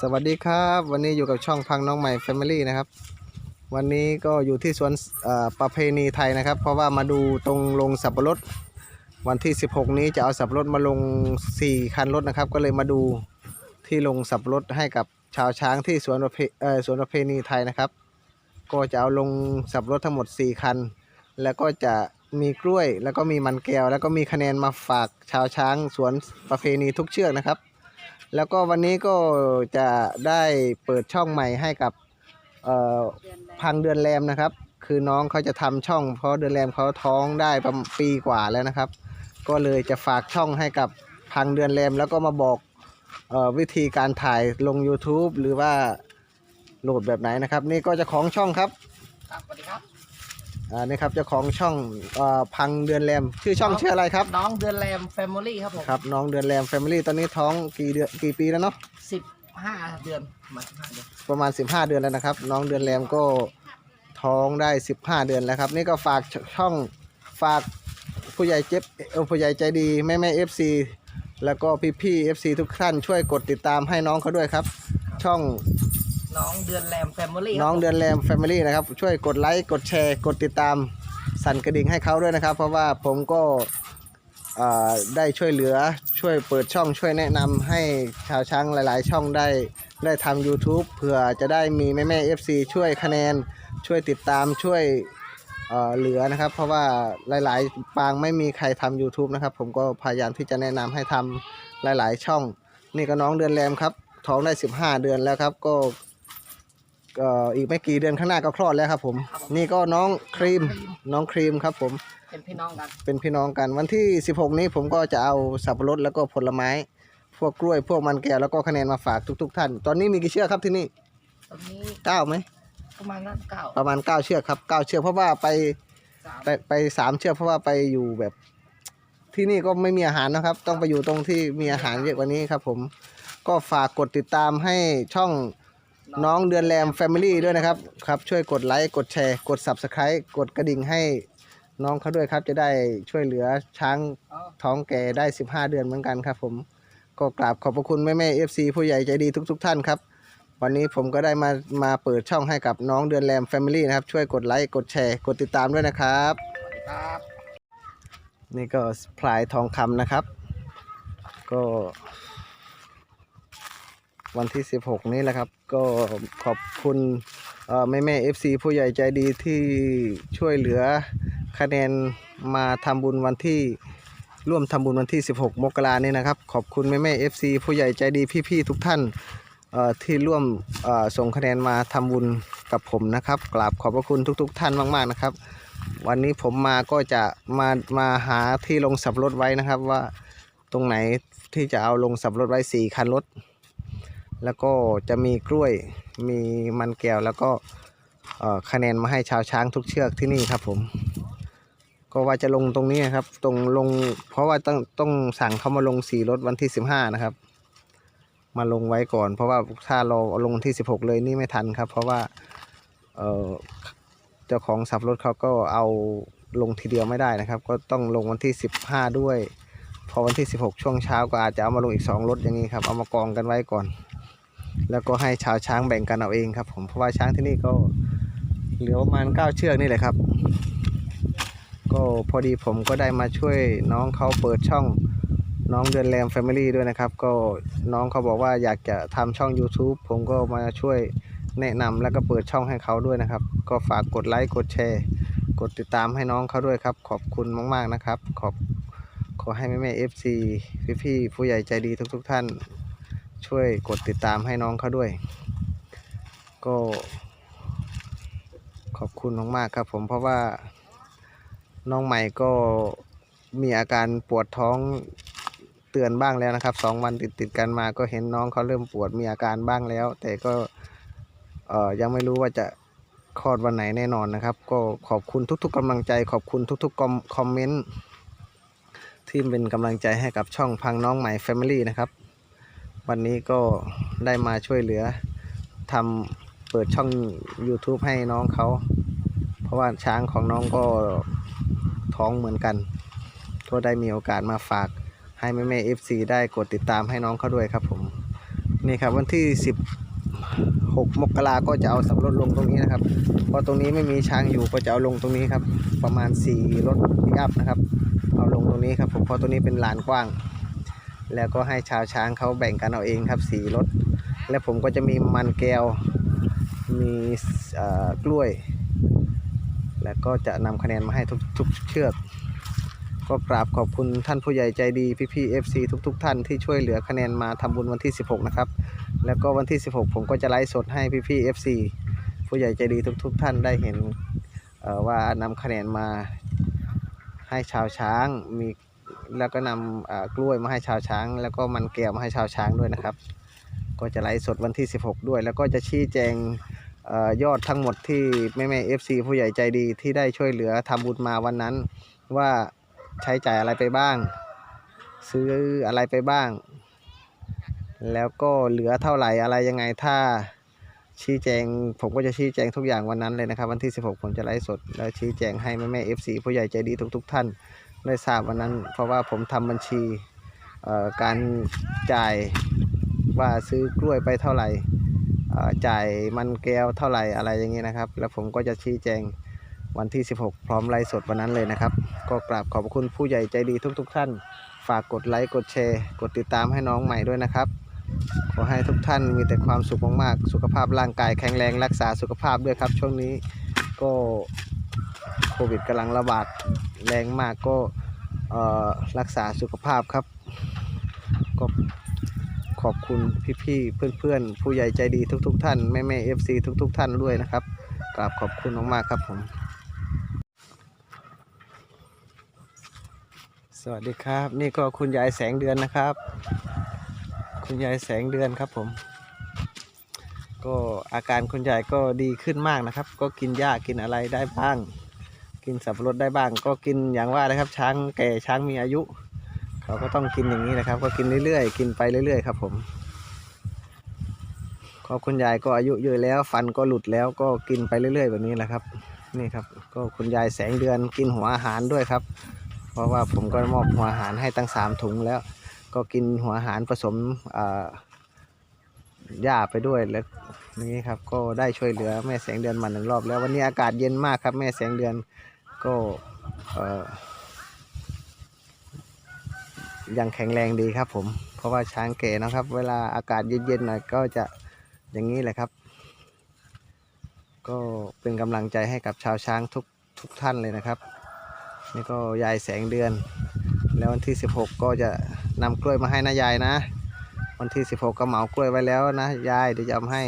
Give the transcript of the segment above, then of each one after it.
สวัสดีครับ วันนี้อยู่กับช่องพังน้องใหม่ Family นะครับ วันนี้ก็อยู่ที่สวนประเพณีไทยนะครับ เพราะว่ามาดูตรงลงสับปะรด วันที่ 16 นี้จะเอาสับปะรดมาลง 4 คันรถนะครับ ก็เลยมาดูที่ลงสับปะรดให้กับชาวช้างที่สวนประเพสวนประเพณีไทยนะครับ ก็จะเอาลงสับปะรดทั้งหมด 4 คัน แล้วก็จะมีกล้วยแล้วก็มีมันแก้ว แล้วก็มีคะแนนมาฝากชาวช้างสวนประเพณีทุกเชือกนะครับ แล้วก็วันนี้ก็จะได้เปิดช่องใหม่ให้กับพังเดือนแรมนะครับ คือน้องเขาจะทำช่อง เพราะเดือนแรมเขาท้องได้ประมาณปีกว่าแล้วนะครับ ก็เลยจะฝากช่องให้กับพังเดือนแรมแล้วก็มาบอกออวิธีการถ่ายลง YouTube หรือว่าโหลดแบบไหนนะครับ นี่ก็จะของช่องครับครับสวัสดีครับ อ่านี่ครับเจ้าของช่องเอ่อพังเดือนแรมชื่อช่องชื่ออะไรครับ น้องเดือนแรมแฟมิลี่ครับผมครับน้องเดือนแรม Family ตอนนี้ท้องกี่เดือนกี่ปีแล้วเนาะสิบห้าเดือนมาสิบห้าเดือนประมาณ 15 เดือนแล้วนะครับ น้องเดือนแรมก็ท้องได้ 15 เดือนแล้วครับ นี่ก็ฝากช่องฝากผู้ใหญ่เจ็บเอ่อผู้ใหญ่ใจดีแม่แม่เอฟซีแล้วก็พี่พี่เอฟซีทุกท่านช่วยกดติดตามให้น้องเขาด้วยครับ ช่อง น้องเดือนแรมแฟมิลี่น้องเดือนแรม Family นะครับ ช่วยกดไลค์กดแชร์กดติดตามสั่นกระดิ่งให้เขาด้วยนะครับ เพราะว่าผมก็ได้ช่วยเหลือช่วยเปิดช่องช่วยแนะนำให้ชาวช้างหลาย ๆ ช่องได้ได้ทำ YouTube เผื่อจะได้มีแม่แม่ FC ช่วยคะแนน ช่วยติดตามช่วยเอ่อเหลือนะครับ เพราะว่าหลาย ๆ ปางไม่มีใครทำ YouTube นะครับ ผมก็พยายามที่จะแนะนำให้ทำหลาย ๆ ช่อง นี่ก็น้องเดือนแรมครับท้องได้ 15 เดือนแล้วครับก็ ก็อีกไม่กี่เดือนข้างหน้าก็คลอดแล้วครับผม นี่ก็น้องครีมน้องครีมครับผมเป็นพี่น้องกันเป็นพี่น้องกันวันที่ 16 นี้ผมก็จะเอาสับปะรดแล้วก็ผลไม้ พวกกล้วยพวกมันแก้วแล้วก็คะแนนมาฝากทุก ๆ ท่าน ตอนนี้มีกี่เชือกครับที่นี่ตอนนี้เก้าไหมประมาณนั้นเก้าประมาณ9เชือกครับ9เชือกเพราะว่าไปสามไปไปสามเชือกเพราะว่าไปอยู่แบบ ที่นี่ก็ไม่มีอาหารนะครับ ต้องไปอยู่ตรงที่มีอาหารเยอะกว่านี้ครับ ผมก็ฝากกดติดตามให้ช่อง น้องเดือนแรม Family ด้วยนะครับครับ ช่วยกดไลค์กดแชร์ กด Subscribe กดกระดิ่งให้น้องเขาด้วยครับ จะได้ช่วยเหลือช้างอ๋อท้องแก่ได้ 15 เดือนเหมือนกันครับ ผมก็กราบขอบพระคุณแม่แม่เอฟซีผู้ใหญ่ใจดีทุกๆท่านครับ วันนี้ผมก็ได้มามาเปิดช่องให้กับน้องเดือนแรม Family นะครับ ช่วยกดไลค์กดแชร์ กดติดตามด้วยนะครับสวัสดีครับนี่ก็พลายทองคำนะครับ ก็ วันที่ 16 นี้แหละครับ ก็ขอบคุณแม่แม่เอฟซีผู้ใหญ่ใจดีที่ช่วยเหลือคะแนนมาทำบุญวันที่ร่วมทำบุญวันที่ 16 มกราเนี่นะครับ ขอบคุณแม่แม่เอฟซีผู้ใหญ่ใจดีพี่ๆทุกท่านที่ร่วมส่งคะแนนมาทำบุญกับผมนะครับกราบขอบพระคุณทุก ๆ ท่านมากๆนะครับ วันนี้ผมมาก็จะมามาหาที่ลงสับรถไว้นะครับว่าตรงไหนที่จะเอาลงสับรถไว้สี่คันรถ แล้วก็จะมีกล้วยมีมันแก้วแล้วก็คะแนนมาให้ชาวช้างทุกเชือกที่นี่ครับผม ก็ว่าจะลงตรงนี้นะครับตรงลงเพราะว่าต้องต้องสั่งเขามาลงสี่รถวันที่สิบห้านะครับ มาลงไว้ก่อน เพราะว่าถ้าเราลงวันที่สิบหกเลยนี่ไม่ทันครับ เพราะว่าเเจ้าของสับรถเขาก็เอาลงทีเดียวไม่ได้นะครับ ก็ต้องลงวันที่15ด้วยพอวันที่ 16 ช่วงเช้าก็อาจจะเอามาลงอีก 2 รถอย่างนี้ครับ เอามากองกันไว้ก่อน แล้วก็ให้ชาวช้างแบ่งกันเอาเองครับ ผมเพราะว่าช้างที่นี่ก็เหลือประมาณ9เชือกนี่แหละครับ ก็พอดีผมก็ได้มาช่วยน้องเขาเปิดช่องน้องเดือนแรม Family ด้วยนะครับ ก็น้องเขาบอกว่าอยากจะทำช่อง YouTube ผมก็มาช่วยแนะนำแล้วก็เปิดช่องให้เขาด้วยนะครับ ก็ฝากกดไลค์กดแชร์ กดติดตามให้น้องเขาด้วยครับ ขอบคุณมาก ๆ นะครับ ขอบขอให้แม่แม่เอฟซีพี่ๆผู้ใหญ่ใจดีทุก ๆ ท่าน ช่วยกดติดตามให้น้องเขาด้วย ก็ ขอบคุณมากๆครับผมเพราะว่าน้องใหม่ก็มีอาการปวดท้องเตือนบ้างแล้วนะครับสองวันติดติดกันมาก็เห็นน้องเขาเริ่มปวดมีอาการบ้างแล้ว แต่ก็เอ่อยังไม่รู้ว่าจะคลอดวันไหนแน่นอนนะครับ ก็ขอบคุณทุก ๆกำลังใจ ขอบคุณทุกๆคอมคอมเมนต์ที่เป็นกำลังใจให้กับช่องพังน้องใหม่ Family นะครับ วันนี้ก็ได้มาช่วยเหลือทำเปิดช่อง YouTube ให้น้องเขา เพราะว่าช้างของน้องก็ท้องเหมือนกัน ก็ได้มีโอกาสมาฝากให้แม่แม่ FC ได้กดติดตามให้น้องเขาด้วยครับผม นี่ครับวันที่ 16 มกราก็จะเอาสับรดลงตรงนี้นะครับ เพราะตรงนี้ไม่มีช้างอยู่ก็จะเอาลงตรงนี้ครับ ประมาณ 4 รถปิกอัพนะครับ เอาลงตรงนี้ครับผมเพราะตรงนี้เป็นลานกว้าง แล้วก็ให้ชาวช้างเขาแบ่งกันเอาเองครับสีรถ และผมก็จะมีมันแก้ว มีกล้วย แล้วก็จะนำคะแนนมาให้ทุกทุกเชือก ก็กราบขอบคุณท่านผู้ใหญ่ใจดีพี่ๆ FC ทุกๆท่านที่ช่วยเหลือคะแนนมาทำบุญวันที่ 16 นะครับ แล้วก็วันที่ 16 ผมก็จะไลฟ์สดให้พี่ๆ FC ผู้ใหญ่ใจดีทุกๆท่านได้เห็นว่านำคะแนนมาให้ชาวช้างมี แล้วก็นำกล้วยมาให้ชาวช้าง แล้วก็มันแก้วมาให้ชาวช้างด้วยนะครับ ก็จะไลฟ์สดวันที่ 16 ด้วย แล้วก็จะชี้แจงอยอดทั้งหมดที่แม่แม่ๆ FC ผู้ใหญ่ใจดีที่ได้ช่วยเหลือทำบุญมาวันนั้น ว่าใช้จ่ายอะไรไปบ้าง ซื้ออะไรไปบ้าง แล้วก็เหลือเท่าไหร่อะไรยังไงถ้าชี้แจง ผมก็จะชี้แจงทุกอย่างวันนั้นเลยนะครับ วันที่ 16 ผมจะไลฟ์สด แล้วชี้แจงให้แม่แม่ๆ FC ผู้ใหญ่ใจดีทุก ๆ ท่าน ได้ทราบวันนั้น เพราะว่าผมทำบัญชีการจ่ายว่าซื้อกล้วยไปเท่าไหร่จ่ายมันแก้วเท่าไหร่อะไรอย่างนี้นะครับ แล้วผมก็จะชี้แจงวันที่ 16 พร้อมไลฟ์สดวันนั้นเลยนะครับ ก็กราบขอบพระคุณผู้ใหญ่ใจดีทุกๆท่าน ฝากกดไลค์กดแชร์ กดติดตามให้น้องใหม่ด้วยนะครับ ขอให้ทุกท่านมีแต่ความสุขมากๆ สุขภาพร่างกายแข็งแรงรักษาสุขภาพด้วยครับ ช่วงนี้ก็โควิดกำลังระบาด แรงมากก็รักษาสุขภาพครับ ก็ขอบคุณพี่ๆเพื่อนๆ ผู้ใหญ่ใจดีทุก ๆ ท่านแม่ๆ FC ทุก ๆ ท่านด้วยนะครับกราบขอบคุณมากๆครับผม สวัสดีครับ นี่ก็คุณยายแสงเดือนนะครับ คุณยายแสงเดือนครับผม ก็อาการคุณยายก็ดีขึ้นมากนะครับ ก็กินหญ้ากินอะไรได้บ้าง กินสับปะรดได้บ้าง ก็กินอย่างว่านะครับ ช้างแก่ช้างมีอายุ เขาก็ต้องกินอย่างนี้นะครับ ก็กินเรื่อยๆ กินไปเรื่อยๆครับ ผมก็คุณยายก็อายุเยอะแล้ว ฟันก็หลุดแล้วก็กินไปเรื่อยๆ แบบนี้แหละครับ นี่ครับ ก็คุณยายแสงเดือนกินหัวอาหารด้วยครับ เพราะว่าผมก็มอบหัวอาหารให้ตั้งสามถุงแล้ว ก็กินหัวอาหารผสมหญ้าไปด้วยแล้วนี่ครับก็ได้ช่วยเหลือแม่แสงเดือนมาหนึ่งรอบแล้ววันนี้อากาศเย็นมากครับ แม่แสงเดือน ก็ยังแข็งแรงดีครับผม เพราะว่าช้างแก่นะครับ เวลาอากาศเย็นๆหน่อยก็จะอย่างนี้แหละครับ ก็เป็นกำลังใจให้กับชาวช้างทุกทุกท่านเลยนะครับ นี่ก็ยายแสงเดือน แล้ววันที่ 16 ก็จะนำกล้วยมาให้นะยายนะ วันที่ 16 ก็เหมากล้วยไว้แล้วนะยายเดี๋ยวจะเอาให้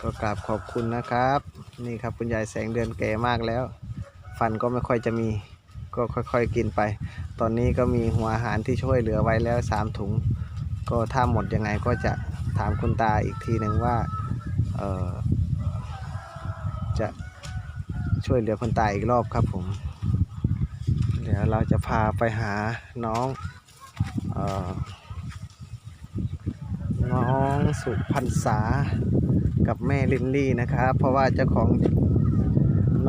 ก็กราบขอบคุณนะครับ นี่ครับคุณยายแสงเดือนแก่มากแล้ว ฟันก็ไม่ค่อยจะมีก็ค่อยๆกินไป ตอนนี้ก็มีหัวอาหารที่ช่วยเหลือไว้แล้ว 3 ถุง ก็ถ้าหมดยังไงก็จะถามคุณตาอีกทีหนึ่งว่าจะช่วยเหลือคุณตาอีกรอบครับผม เดี๋ยวเราจะพาไปหาน้องออน้องสุพรรษา กับแม่ลินลี่นะครับ เพราะว่าเจ้าของ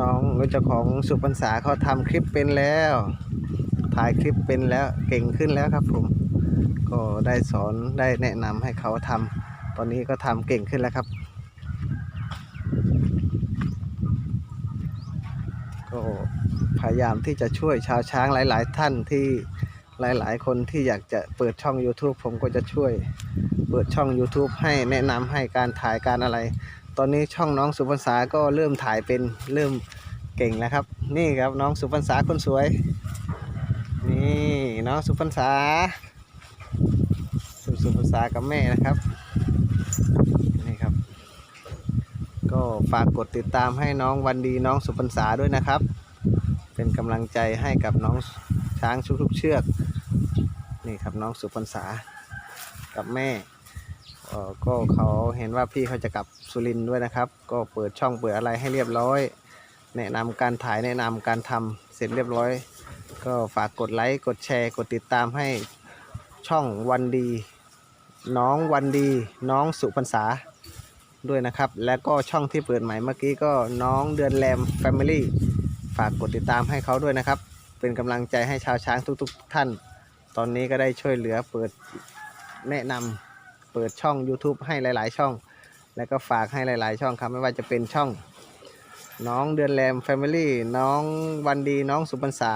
น้องเจ้าของสุพรรษาเขาทำคลิปเป็นแล้ว ถ่ายคลิปเป็นแล้วเก่งขึ้นแล้วครับผมก็ได้สอนได้แนะนำให้เขาทำตอนนี้ก็ทำเก่งขึ้นแล้วครับก็พยายามที่จะช่วยชาวช้างหลาย ๆ ท่านที่หลาย ๆ คนที่อยากจะเปิดช่อง YouTube ผมก็จะช่วย ปิดช่อง YouTube ให้แนะนำให้การถ่ายการอะไร ตอนนี้ช่องน้องสุพรรษาก็เริ่มถ่ายเป็นเริ่มเก่งแล้วครับ นี่ครับน้องสุพรรษาคนสวย นี่น้องสุพรรษา สุสุภาษากับแม่นะครับนี่ครับ ก็ฝากกดติดตามให้น้องวันดีน้องสุพรรษาด้วยนะครับ เป็นกำลังใจให้กับน้องช้างทุกๆเชือก นี่ครับน้องสุพรรษากับแม่ เอ่อก็เขาเห็นว่าพี่เขาจะกลับสุรินทร์ด้วยนะครับ ก็เปิดช่องเปิดอะไรให้เรียบร้อย แนะนำการถ่ายแนะนำการทำเสร็จเรียบร้อย ก็ฝากกดไลค์กดแชร์กดติดตามให้ช่องวันดี น้องวันดี น้องสุพรรษาด้วยนะครับ และก็ช่องที่เปิดใหม่เมื่อกี้ก็น้องเดือนแรม Family ฝากกดติดตามให้เขาด้วยนะครับ เป็นกำลังใจให้ชาวช้างทุกๆท่าน ตอนนี้ก็ได้ช่วยเหลือเปิดแนะนำ เปิดช่อง YouTube ให้หลาย ๆ ช่อง แล้วก็ฝากให้หลาย ๆ ช่องครับไม่ว่าจะเป็นช่อง น้องเดือนแรม Family น้องวันดีน้องสุพรรษา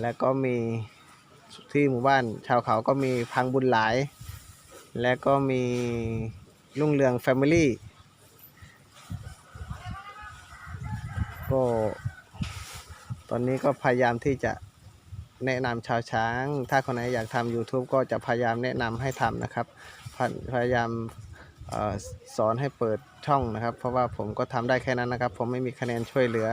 แล้วก็มีที่หมู่บ้านชาวเขาก็มีพังบุญหลาย และก็มีรุ่งเรือง Family ก็ตอนนี้ก็พยายามที่จะ แนะนำชาวช้าง ถ้าคนไหนอยากทำ YouTube ก็จะพยายามแนะนำให้ทำนะครับ พยพยายามออสอนให้เปิดช่องนะครับ เพราะว่าผมก็ทำได้แค่นั้นนะครับ ผมไม่มีคะแนนช่วยเหลือ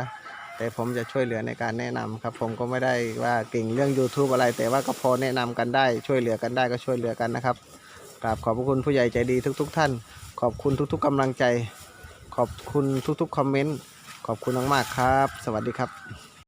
แต่ผมจะช่วยเหลือในการแนะนำครับ ผมก็ไม่ได้ว่าเก่งเรื่อง YouTube อะไร แต่ว่าก็พอแนะนำกันได้ ช่วยเหลือกันได้ก็ช่วยเหลือกันนะครับกราบขอบพระคุณผู้ใหญ่ใจดีทุกๆท่าน ขอบคุณทุก ๆกำลังใจ ขอบคุณทุกๆคอมเมนต์ ขอบคุณมากๆครับ สวัสดีครับ